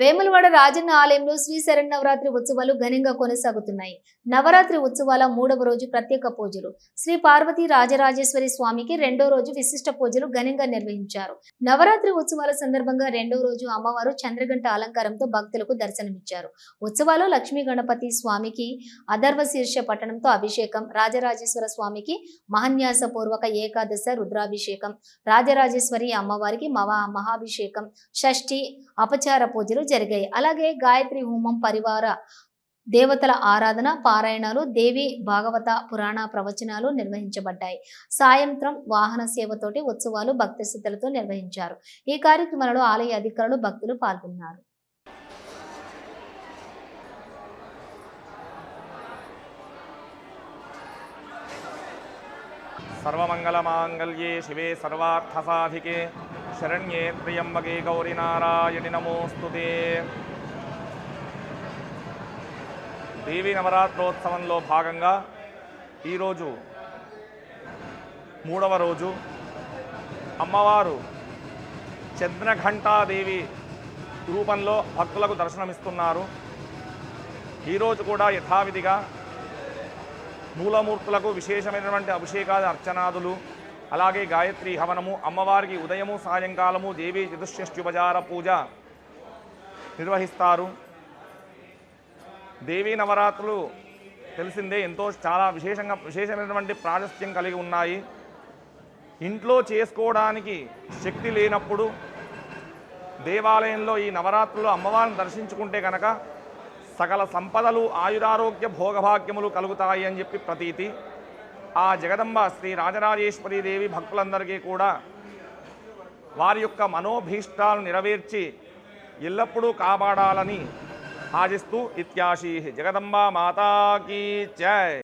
వేములవాడ రాజన్న ఆలయంలో శ్రీ శరణవరాత్రి ఉత్సవాలు ఘనంగా కొనసాగుతున్నాయి. నవరాత్రి ఉత్సవాల మూడవ రోజు ప్రత్యేక పూజలు. శ్రీ పార్వతీ రాజరాజేశ్వరి స్వామికి రెండో రోజు విశిష్ట పూజలు ఘనంగా నిర్వహించారు. నవరాత్రి ఉత్సవాల సందర్భంగా రెండో రోజు అమ్మవారు చంద్రగంట అలంకారంతో భక్తులకు దర్శనమిచ్చారు. ఉత్సవాలు లక్ష్మీ గణపతి స్వామికి అధర్వ శీర్ష పట్టణంతో అభిషేకం రాజరాజేశ్వర స్వామికి మహన్యాసపూర్వక ఏకాదశ రుద్రాభిషేకం రాజరాజేశ్వరి అమ్మవారికి మహా మహాభిషేకం షష్ఠి అపచార పూజలు జరిగాయి. అలాగే గాయత్రి హోమం పరివార దేవతల ఆరాధన పారాయణాలు దేవి భాగవత పురాణ ప్రవచనాలు నిర్వహించబడ్డాయి. సాయంత్రం వాహన సేవతోటి ఉత్సవాలు భక్తి శ్రద్ధలతో నిర్వహించారు. ఈ కార్యక్రమంలో ఆలయ అధికారులు భక్తులు పాల్గొన్నారు. సర్వమంగళమాంగళ్యే శివే సర్వార్థసాధికే. శరణ్యే త్ర్యంబకే గౌరి నారాయణి నమోస్తుతే దేవీ నవరాత్రోత్సవంలో భాగంగా ఈరోజు మూడవ రోజు అమ్మవారు చంద్రఘంటాదేవి రూపంలో భక్తులకు దర్శనమిస్తున్నారు. ఈరోజు కూడా యథావిధిగా మూలమూర్తులకు విశేషమైనటువంటి అభిషేకాది అర్చనాదులు అలాగే గాయత్రి హవనము అమ్మవారికి ఉదయము సాయంకాలము దేవి చతుష్ష్యుపచార పూజ నిర్వహిస్తారు. దేవీ నవరాత్రులు తెలిసిందే ఎంతో చాలా విశేషంగా విశేషమైనటువంటి ప్రాశస్త్యం కలిగి ఉన్నాయి. ఇంట్లో చేసుకోవడానికి శక్తి లేనప్పుడు దేవాలయంలో ఈ నవరాత్రులు అమ్మవారిని దర్శించుకుంటే కనుక సకల సంపదలు ఆయురారోగ్య భోగభాగ్యములు కలుగుతాయి అని చెప్పి ప్రతీతి. ఆ జగదంబ శ్రీ రాజరాజేశ్వరి దేవి భక్తులందరికీ కూడా వారి యొక్క మనోభీష్టాలు నెరవేర్చి ఎల్లప్పుడూ కాపాడాలని ఆశిస్తూ ఇత్యాశీ. జగదంబ మాతాకీ జై!